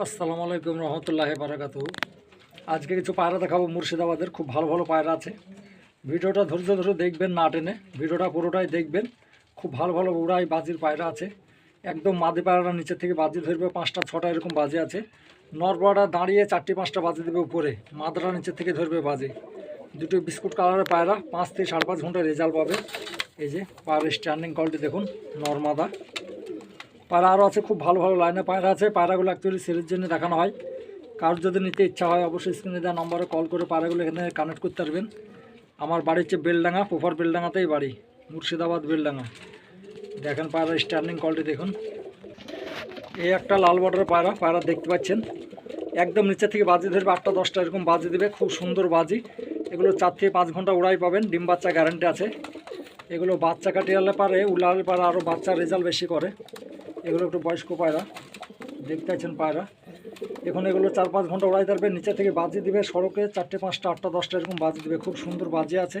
আসসালামু আলাইকুম রহমতুল্লাহ বারাকাতু আজকে কিছু পায়রা দেখাবো মুর্শিদাবাদের, খুব ভালো ভালো পায়রা আছে। ভিডিওটা ধৈর্য ধরে দেখবেন না টেনে, ভিডিওটা পুরোটাই দেখবেন। খুব ভালো ভালো উড়াই বাজির পায়রা আছে। একদম মাদি পায়রা নিচের থেকে বাজি ধরবে, পাঁচটা, ছটা এরকম বাজে আছে। নরবড়া দাঁড়িয়ে চারটি, পাঁচটা বাজে দেবে উপরে মাদাটা নিচের থেকে ধরবে বাজে। দুটো বিস্কুট কালারের পায়রা, পাঁচ থেকে সাড়ে পাঁচ ঘণ্টা রেজাল্ট পাবে। এই যে পায়রা স্ট্যান্ডিং কোয়ালিটি দেখুন নর্মাদা পায়রা আরও আছে, খুব ভালো ভালো লাইনে পায়রা আছে। পায়রাগুলো অ্যাকচুয়ালি সেলের জন্য দেখানো হয়। কারোর যদি নিতে ইচ্ছা হয়, অবশ্যই স্ক্রিনে দেওয়া নম্বরে কল করে পায়রাগুলো এখানে কানেক্ট করতে পারবেন। আমার বাড়ি হচ্ছে বেলডাঙ্গা পোফার বেলডাঙ্গাতেই বাড়ি, মুর্শিদাবাদ, বেলডাঙ্গা। দেখেন পায়রা স্ট্যান্ডিং কলটি দেখুন। এই একটা লাল বর্ডারের পায়রা পায়রা দেখতে পাচ্ছেন। একদম নিচে থেকে বাজি ধরবে, আটটা, দশটা এরকম বাজি দেবে, খুব সুন্দর বাজি। এগুলো চার থেকে পাঁচ ঘণ্টা উড়াই পাবেন, ডিম বাচ্চা গ্যারান্টি আছে। এগুলো বাচ্চা কাটিয়ালে পারে উড়ালে পারে, আরও বাচ্চা রেজাল্ট বেশি করে। এগুলো একটু বয়স্ক পায়রা, দেখতে পাচ্ছেন পায়রা। এখন এগুলো চার পাঁচ ঘণ্টা উড়াই থাকবে নিচে থেকে বাজি দিবে সড়কে, চারটে পাঁচটা, আটটা, দশটা এরকম বাজি দিবে। খুব সুন্দর বাজি আছে,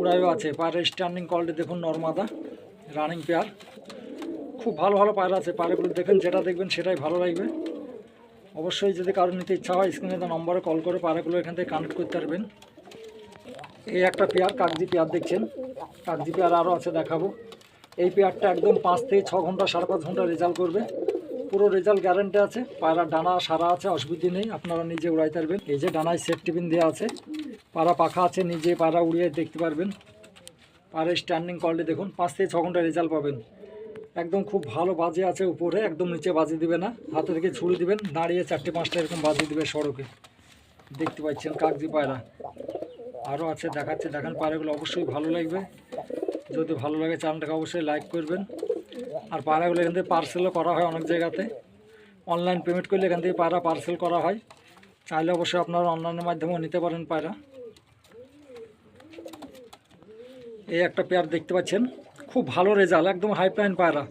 উড়াইও আছে। পায়রা স্ট্যান্ডিং কোয়ালিটি দেখুন নর্মাদা রানিং পেয়ার খুব ভালো ভালো পায়রা আছে, পায়রাগুলো দেখেন, যেটা দেখবেন সেটাই ভালো লাগবে। অবশ্যই যদি কারোর নিতে ইচ্ছা হয় স্ক্রিনে দেওয়া নম্বরে কল করে পায়রাগুলো এখান থেকে কানেক্ট করতে পারবেন। এই একটা পেয়ার কাগজি পেয়ার দেখছেন। কাগজি পেয়ার আরও আছে, দেখাবো। এই পেয়ারটা একদম পাঁচ থেকে ছ ঘণ্টা, সাড়ে পাঁচ ঘণ্টা রেজাল্ট করবে। পুরো রেজাল্ট গ্যারান্টি আছে। পায়রার ডানা সারা আছে, অসুবিধা নেই। আপনারা নিজে উড়াই পারবেন এই যে ডানায় সেট টিফিন দেওয়া আছে। পায়রা পাখা আছে, নিজে পায়রা উড়িয়ে দেখতে পারবেন। পায়রা স্ট্যান্ডিং কোয়ালিটি দেখুন, পাঁচ থেকে ছ ঘণ্টা রেজাল্ট পাবেন। একদম খুব ভালো বাজে আছে উপরে, একদম নিচে বাজি দিবে না। হাতে থেকে ছুরি দিবেন, দাঁড়িয়ে চারটে পাঁচটা এরকম বাজি দিবে সড়কে। দেখতে পাচ্ছেন কাগজি পায়রা। আরও আছে, দেখাচ্ছে। দেখেন পায়রাগুলো অবশ্যই ভালো লাগবে। যদি ভালো লাগে চ্যানেলটাকে অবশ্যই লাইক করবেন। আর পায়রাগুলো এখান থেকে পার্সেলও করা হয় অনেক জায়গাতে। অনলাইন পেমেন্ট করলে এখান থেকে পায়রা পার্সেল করা হয়। চাইলে অবশ্যই আপনারা অনলাইনের মাধ্যমেও নিতে পারেন পায়রা এই একটা পেয়ার দেখতে পাচ্ছেন। খুব ভালো রেজাল্ট একদম হাই প্লাইন পায়রা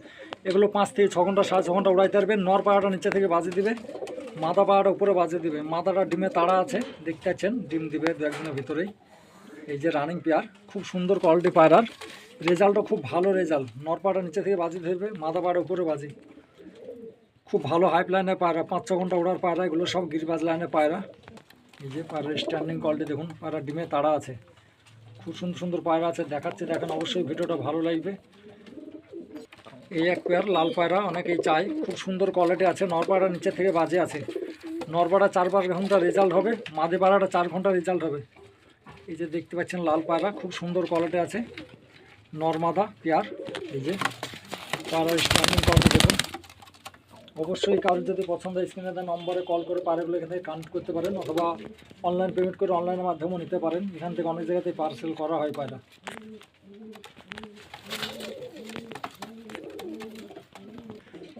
এগুলো পাঁচ থেকে ছ ঘণ্টা, সাড়ে ছ ঘণ্টা উড়াইতে পারবেন। নর পায়রাটা নিচে থেকে বাজে দিবে। মাদা পায়রাটা উপরে বাজে দিবে। মাদাটা ডিমে তাড়া আছে, দেখতে পাচ্ছেন? ডিম দিবে দু একদিনের ভিতরেই। এই যে রানিং পেয়ার খুব সুন্দর কোয়ালিটি পায়রার রেজাল্টও খুব ভালো রেজাল্ট। নর পায়রা নিচে থেকে বাজি ধরবে মাদা পায়রা উপরে বাজি। খুব ভালো হাইপ লাইনের পায়রা, পাঁচ ছ ঘণ্টা ওড়ার পায়রা, এগুলো সব গিরিবাজ লাইনে পায়রা। এই যে পায়রার স্ট্যান্ডিং কোয়ালিটি দেখুন পায়রা ডিমে তাড়া আছে। খুব সুন্দর সুন্দর পায়রা আছে, দেখাচ্ছে, দেখেন, অবশ্যই ভিডিওটা ভালো লাগবে। এই এক পেয়ার লাল পায়রা অনেকেই চাই খুব সুন্দর কোয়ালিটি আছে নর পায়রা নিচে থেকে বাজে আছে। নরপাড়া চার পাঁচ ঘণ্টা রেজাল্ট হবে মাদে পাড়াটা চার ঘণ্টা রেজাল্ট হবে। এই যে দেখতে পাচ্ছেন, লাল পায়রা, খুব সুন্দর কোয়ালিটি আছে। নর্মাদা পেয়ার। এই যে পায়রার স্ট্যান্ডিং কোয়ালিটি দেখুন। অবশ্যই কারোর যদি পছন্দ হয় স্ক্রিনে দেওয়া নম্বরে কল করে পায়রাগুলো এখান থেকে কানেক্ট করতে পারেন অথবা অনলাইন পেমেন্ট করে অনলাইনের মাধ্যমেও নিতে পারেন। এখান থেকে অনেক জায়গাতে পার্সেল করা হয় পায়রা।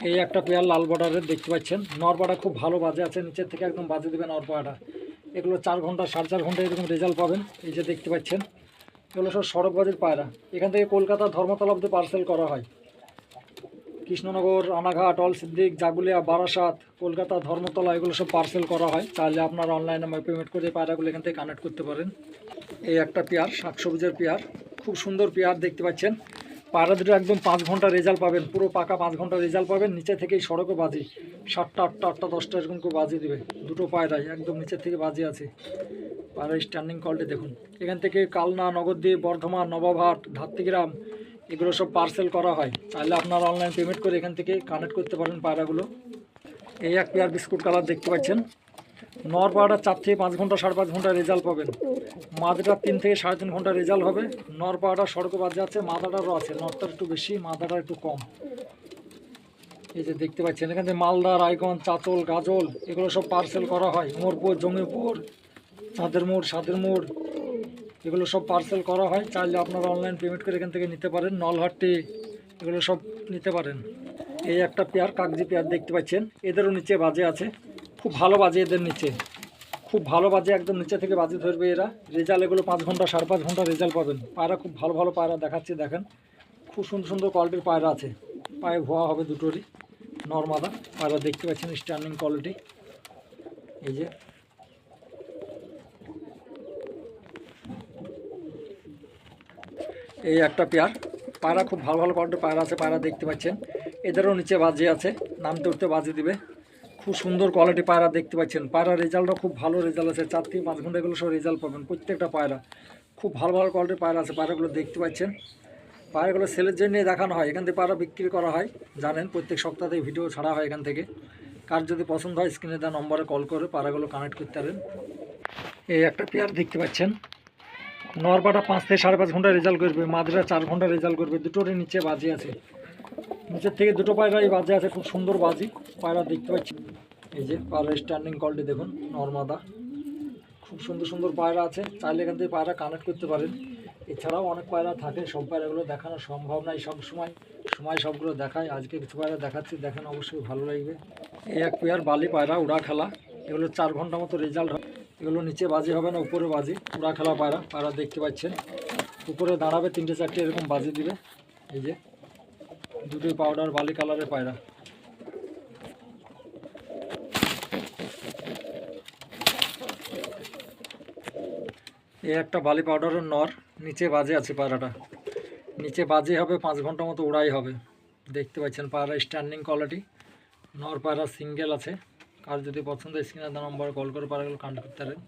এই একটা পেয়ার লাল বর্ডারের দেখতে পাচ্ছেন। নরপাড়া খুব ভালো বাজে আছে, নিচের থেকে একদম বাজে দেবে নরপাড়াটা এগুলো চার ঘণ্টা, সাড়ে চার ঘণ্টা এরকম রেজাল্ট পাবেন। এই যে দেখতে পাচ্ছেন। এগুলো সব সড়ক বাজের পায়রা। এখান থেকে কলকাতা ধর্মতলা অব্দি পার্সেল করা হয়। কৃষ্ণনগর, রানাঘাট অল সিদ্দিক জাগুলিয়া, বারাসাত, কলকাতা ধর্মতলা, এগুলো সব পার্সেল করা হয়। তাহলে আপনারা অনলাইনে পেমেন্ট করে পায়রাগুলো এখান থেকে কানেক্ট করতে পারেন। এই একটা পেয়ার, শাকসবুজের পেয়ার। খুব সুন্দর পেয়ার দেখতে পাচ্ছেন। পায়রা দুটো একদম পাঁচ ঘণ্টা রেজাল্ট পাবেন। পুরো পাকা পাঁচ ঘণ্টা রেজাল্ট পাবেন। নিচে থেকেই সড়কও বাজি। সাতটা, আটটা আটটা, দশটা এরকম করে বাজি দেবে। দুটো পায়রাই একদম নিচের থেকে বাজি আছে। পায়রার স্ট্যান্ডিং কলটি দেখুন। এখান থেকে কালনা নগরদ্বীপ বর্ধমান, নবাবহাট ধাত্তিগ্রাম এগুলো সব পার্সেল করা হয়। চাইলে আপনারা অনলাইন পেমেন্ট করে এখান থেকে কানেক্ট করতে পারেন পায়রাগুলো। এই এক পেয়ার বিস্কুট কালার দেখতে পাচ্ছেন। নর পাড়াটা চার থেকে পাঁচ ঘণ্টা, সাড়ে পাঁচ ঘণ্টা রেজাল্ট পাবেন। মাদাটা তিন থেকে সাড়ে তিন ঘণ্টা রেজাল্ট হবে। নর পাড়াটা সড়কে বাজে আছে, মাদাটারও আছে। নরটা একটু বেশি, মাদাটা একটু কম। এই যে দেখতে পাচ্ছেন, এখান থেকে মালদা, রায়গঞ্জ চাচল গাজল, এগুলো সব পার্সেল করা হয়। উমরপুর জমিপুর চাঁদের মোড়, সাদের মোড়, এগুলো সব পার্সেল করা হয়। চাইলে আপনারা অনলাইন পেমেন্ট করে এখান থেকে নিতে পারেন। নলহাট্টি, এগুলো সব নিতে পারেন। এই একটা পেয়ার কাগজি পেয়ার দেখতে পাচ্ছেন। এদেরও নিচে বাজে আছে। খুব ভালো বাজে এদের নিচে। খুব ভালো বাজে, একদম নিচে থেকে বাজে ধরবে এরা। রেজাল্ট এগুলো পাঁচ ঘণ্টা, সাড়ে পাঁচ ঘণ্টা রেজাল্ট পাবেন। পায়রা খুব ভালো ভালো পায়রা দেখাচ্ছে, দেখেন। খুব সুন্দর সুন্দর কোয়ালিটির পায়রা আছে। পায়ে ভোয়া হবে দুটোরই। নর্মাদা। পায়রা দেখতে পাচ্ছেন স্ট্যান্ডিং কোয়ালিটি এই যে এই একটা পেয়ার। পায়রা খুব ভালো ভালো কোয়ালিটির পায়রা আছে পায়রা দেখতে পাচ্ছেন। এদেরও নিচে বাজে আছে নামতে উঠতে বাজে দিবে। খুব সুন্দর কোয়ালিটি পায়রা দেখতে পাচ্ছেন। পায়রা রেজাল্টও খুব ভালো রেজাল্ট আছে, চার থেকে পাঁচ ঘণ্টা এগুলো সব রেজাল্ট পাবেন, প্রত্যেকটা পায়রা। খুব ভালো ভালো কোয়ালিটির পায়রা আছে পায়রাগুলো দেখতে পাচ্ছেন। পায়রাগুলো সেলের জন্য দেখানো হয়, এখান থেকে পায়রা বিক্রি করা হয়, জানেন, প্রত্যেক সপ্তাহে ভিডিও ছাড়া হয় এখান থেকে। কার যদি পছন্দ হয় স্ক্রিনে দেওয়া নম্বরে কল করে পায়রাগুলো কানেক্ট করতে পারেন। এই একটা পেয়ার দেখতে পাচ্ছেন। নরপাটা পাঁচ থেকে সাড়ে পাঁচ ঘণ্টা রেজাল্ট করবে মাদরা চার ঘণ্টা রেজাল্ট করবে, দুটোরই নিচে বাজি আছে। নিচের থেকে দুটো পায়রাই বাজে আছে, খুব সুন্দর বাজি। পায়রা দেখতে পাচ্ছি। এই যে পায়রা স্ট্যান্ডিং কলটি দেখুন, নর্মাদা। খুব সুন্দর সুন্দর পায়রা আছে, চাইলে এখান থেকে পায়রা কানেক্ট করতে পারেন। এছাড়াও অনেক পায়রা থাকে, সব পায়রাগুলো দেখানো সম্ভব নয় সব সময়। সময় সবগুলো দেখায়, আজকে কিছু পায়রা দেখাচ্ছি, দেখেন অবশ্যই ভালো লাগবে। এই এক পেয়ার বালি পায়রা, উড়া খেলা, এগুলো চার ঘণ্টা মতো রেজাল্ট হয় এগুলো নিচে বাজি হবে না, উপরে বাজি। উড়া খেলা পায়রা পায়রা দেখতে পাচ্ছেন। উপরে দাঁড়াবে, তিনটে চারটে এরকম বাজি দিবে। এই যে, দুটোই পাউডার বালি কালারের পায়রা। এই একটা বালি পাউডারের নর, নিচে বাজে আছে পায়রাটা। নিচে বাজে হবে, পাঁচ ঘণ্টা মতো উড়াই হবে। দেখতে পাচ্ছেন পায়রা স্ট্যান্ডিং কোয়ালিটি নর পায়রা সিঙ্গেল আছে। কার যদি পছন্দ স্ক্রিনে নম্বরে কল করে পায়রাগুলো কান্ট করতে পারেন